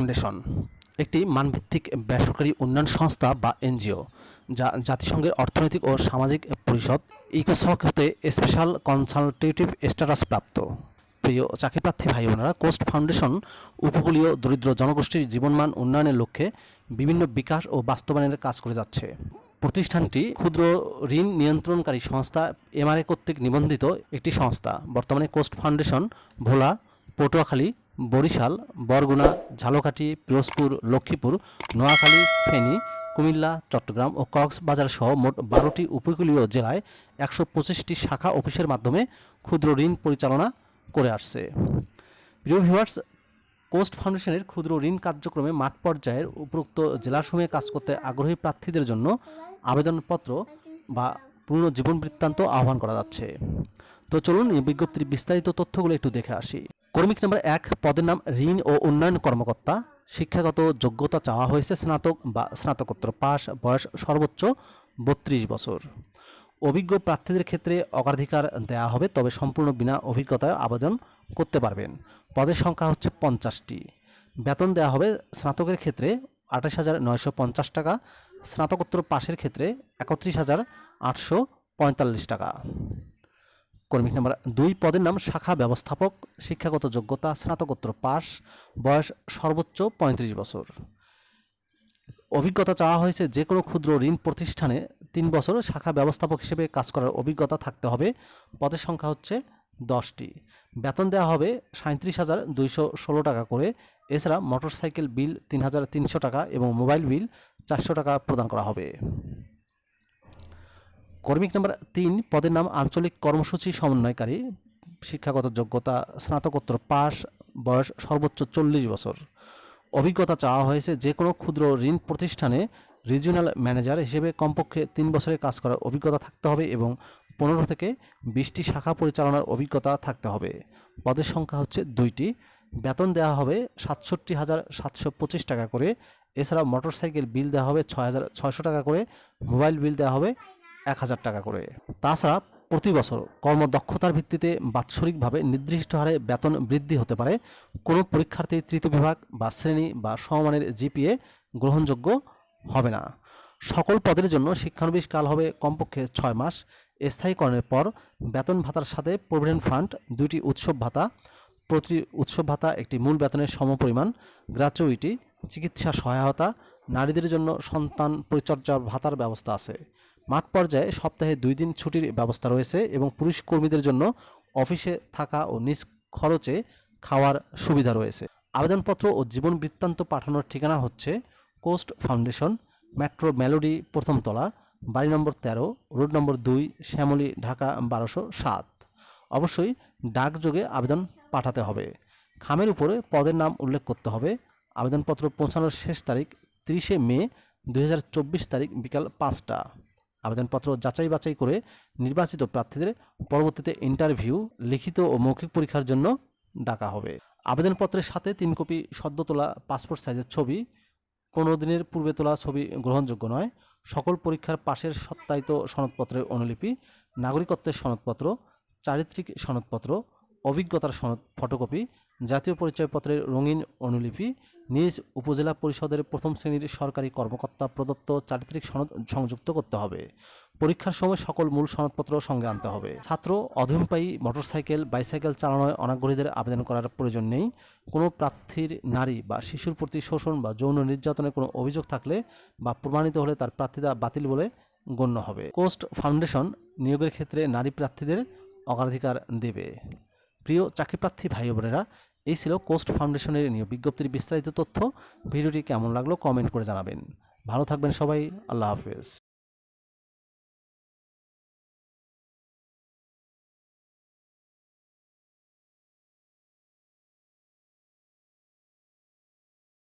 Foundation একটি মানভিত্তিক বেসরকারি উন্নয়ন সংস্থা বা এনজিও, যা জাতিসংঘের অর্থনৈতিক ও সামাজিক পরিষদ ইকোসক হতে স্পেশাল কনসালটেটিভ স্ট্যাটাস প্রাপ্ত। প্রিয় চাকরিপ্রার্থী ভাই বোনেরা, কোস্ট ফাউন্ডেশন উপকূলীয় দরিদ্র জনগোষ্ঠীর জীবনমান উন্নয়নের লক্ষ্যে বিভিন্ন বিকাশ ও বাস্তবায়নের কাজ করে যাচ্ছে। প্রতিষ্ঠানটি ক্ষুদ্র ঋণ নিয়ন্ত্রণকারী সংস্থা এমআরএ কর্তৃক নিবন্ধিত একটি সংস্থা। বর্তমানে কোস্ট ফাউন্ডেশন ভোলা, পটুয়াখালী বরিশাল, বরগুনা, ঝালকাঠি, পিরোজপুর, লক্ষ্মীপুর, নোয়াখালী, ফেনী, কুমিল্লা, চট্টগ্রাম ও কক্সবাজার সহ মোট বারোটি উপকূলীয় জেলায় একশো পঁচিশটি শাখা অফিসের মাধ্যমে ক্ষুদ্র ঋণ পরিচালনা করে আসছে। প্রিয় ভিউয়ার্স, কোস্ট ফাউন্ডেশনের ক্ষুদ্র ঋণ কার্যক্রমে মাঠ পর্যায়ের উপরোক্ত জেলাসমূহে কাজ করতে আগ্রহী প্রার্থীদের জন্য আবেদনপত্র বা পূর্ণ জীবন বৃত্তান্ত আহ্বান করা যাচ্ছে। তো চলুন এই বিজ্ঞপ্তির বিস্তারিত তথ্যগুলো একটু দেখে আসি। কর্মিক নম্বর এক, পদের নাম ঋণ ও উন্নয়ন কর্মকর্তা। শিক্ষাগত যোগ্যতা চাওয়া হয়েছে স্নাতক বা স্নাতকোত্তর পাস বয়স সর্বোচ্চ বত্রিশ বছর। অভিজ্ঞ প্রার্থীদের ক্ষেত্রে অগ্রাধিকার দেওয়া হবে, তবে সম্পূর্ণ বিনা অভিজ্ঞতায় আবেদন করতে পারবেন। পদের সংখ্যা হচ্ছে পঞ্চাশটি। বেতন দেওয়া হবে স্নাতকের ক্ষেত্রে আঠাশ হাজার নয়শো পঞ্চাশ টাকা, স্নাতকোত্তর পাশের ক্ষেত্রে একত্রিশ হাজার আটশো পঁয়তাল্লিশ টাকা। কর্মী নাম্বার দুই পদের নাম শাখা ব্যবস্থাপক, শিক্ষাগত যোগ্যতা, স্নাতকোত্তর পাস বয়স সর্বোচ্চ পঁয়ত্রিশ বছর। অভিজ্ঞতা চাওয়া হয়েছে যে কোনো ক্ষুদ্র ঋণ প্রতিষ্ঠানে তিন বছর শাখা ব্যবস্থাপক হিসেবে কাজ করার অভিজ্ঞতা থাকতে হবে। পদের সংখ্যা হচ্ছে দশটি। বেতন দেওয়া হবে সাঁত্রিশ হাজার দুইশো ষোলো টাকা করে। এছাড়া মোটরসাইকেল বিল তিন হাজার তিনশো টাকা এবং মোবাইল বিল চারশো টাকা প্রদান করা হবে। কর্মিক নাম্বার তিন, পদের নাম আঞ্চলিক কর্মসূচি সমন্বয়কারী, শিক্ষাগত যোগ্যতা, স্নাতকোত্তর পাস বয়স সর্বোচ্চ চল্লিশ বছর। অভিজ্ঞতা চাওয়া হয়েছে যে কোনো ক্ষুদ্র ঋণ প্রতিষ্ঠানে রিজিওনাল ম্যানেজার হিসেবে কমপক্ষে তিন বছরে কাজ করার অভিজ্ঞতা থাকতে হবে এবং পনেরো থেকে বিশটি শাখা পরিচালনার অভিজ্ঞতা থাকতে হবে। পদের সংখ্যা হচ্ছে দুইটি। বেতন দেওয়া হবে সাতষট্টি হাজার সাতশো পঁচিশ টাকা করে। এছাড়া মোটরসাইকেল বিল দেওয়া হবে ছয় হাজার ছয়শো টাকা করে। মোবাইল বিল দেওয়া হবে এক হাজার টাকা করে। তাছাড়া প্রতি বছর কর্মদক্ষতার ভিত্তিতে বাৎসরিকভাবে নির্দিষ্ট হারে বেতন বৃদ্ধি হতে পারে। কোনো পরীক্ষার্থী, তৃতীয় বিভাগ বা শ্রেণি বা সমমানের জিপিএ গ্রহণযোগ্য হবে না। সকল পদের জন্য শিক্ষানবিশ কাল হবে কমপক্ষে ছয় মাস। স্থায়ীকরণের পর বেতন ভাতার সাথে প্রভিডেন্ট ফান্ড, দুইটি উৎসব ভাতা, প্রতি উৎসব ভাতা একটি মূল বেতনের সমপরিমাণ গ্র্যাচুইটি চিকিৎসা সহায়তা, নারীদের জন্য সন্তান পরিচর্যা ভাতার ব্যবস্থা আছে। মাঠ পর্যায়ে সপ্তাহে দুই দিন ছুটির ব্যবস্থা রয়েছে এবং পুলিশ কর্মীদের জন্য অফিসে থাকা ও নিজ খরচে খাওয়ার সুবিধা রয়েছে। আবেদনপত্র ও জীবন বৃত্তান্ত পাঠানোর ঠিকানা হচ্ছে কোস্ট ফাউন্ডেশন, মেট্রো মেলোডি, প্রথমতলা, বাড়ি নম্বর তেরো, রোড নম্বর দুই, শ্যামলী, ঢাকা বারোশো সাত। অবশ্যই ডাকযোগে আবেদন পাঠাতে হবে। খামের উপরে পদের নাম উল্লেখ করতে হবে। আবেদনপত্র পৌঁছানোর শেষ তারিখ তিরিশে মে দু হাজার চব্বিশ তারিখ বিকাল পাঁচটা। আবেদনপত্র যাচাই বাছাই করে নির্বাচিত প্রার্থীদের পরবর্তীতে ইন্টারভিউ লিখিত ও মৌখিক পরীক্ষার জন্য ডাকা হবে। আবেদনপত্রের সাথে তিন কপি সদ্য তোলা পাসপোর্ট সাইজের ছবি, পনেরো দিনের পূর্বে তোলা ছবি গ্রহণযোগ্য নয়, সকল পরীক্ষার পাশের সত্যায়িত সনদপত্রের অনুলিপি, নাগরিকত্বের সনদপত্র, চারিত্রিক সনদপত্র অভিজ্ঞতার সনদ ফটোকপি, জাতীয় পরিচয়পত্রের রঙিন অনুলিপি, নিজ উপজেলা পরিষদের প্রথম শ্রেণির সরকারি কর্মকর্তা প্রদত্ত চারিত্রিক সনদ সংযুক্ত করতে হবে। পরীক্ষার সময় সকল মূল সনদপত্র সঙ্গে আনতে হবে। ছাত্র অধমপায়ী মোটরসাইকেল, বাইসাইকেল চালানোয় অনাগ্রহীদের আবেদন করার প্রয়োজন নেই। কোনো প্রার্থীর নারী বা শিশুর প্রতি শোষণ বা যৌন নির্যাতনের কোনো অভিযোগ থাকলে বা প্রমাণিত হলে তার প্রার্থিতা বাতিল বলে গণ্য হবে। কোস্ট ফাউন্ডেশন নিয়োগের ক্ষেত্রে নারী প্রার্থীদের অগ্রাধিকার দেবে। প্রিয় চাকরিপ্রার্থী ভাই বোনেরা এই ছিল কোস্ট ফাউন্ডেশনের নিয়োগ বিজ্ঞপ্তির বিস্তারিত তথ্য। ভিডিওটি কেমন লাগল কমেন্ট করে জানাবেন। ভালো থাকবেন সবাই, আল্লাহ হাফেজ।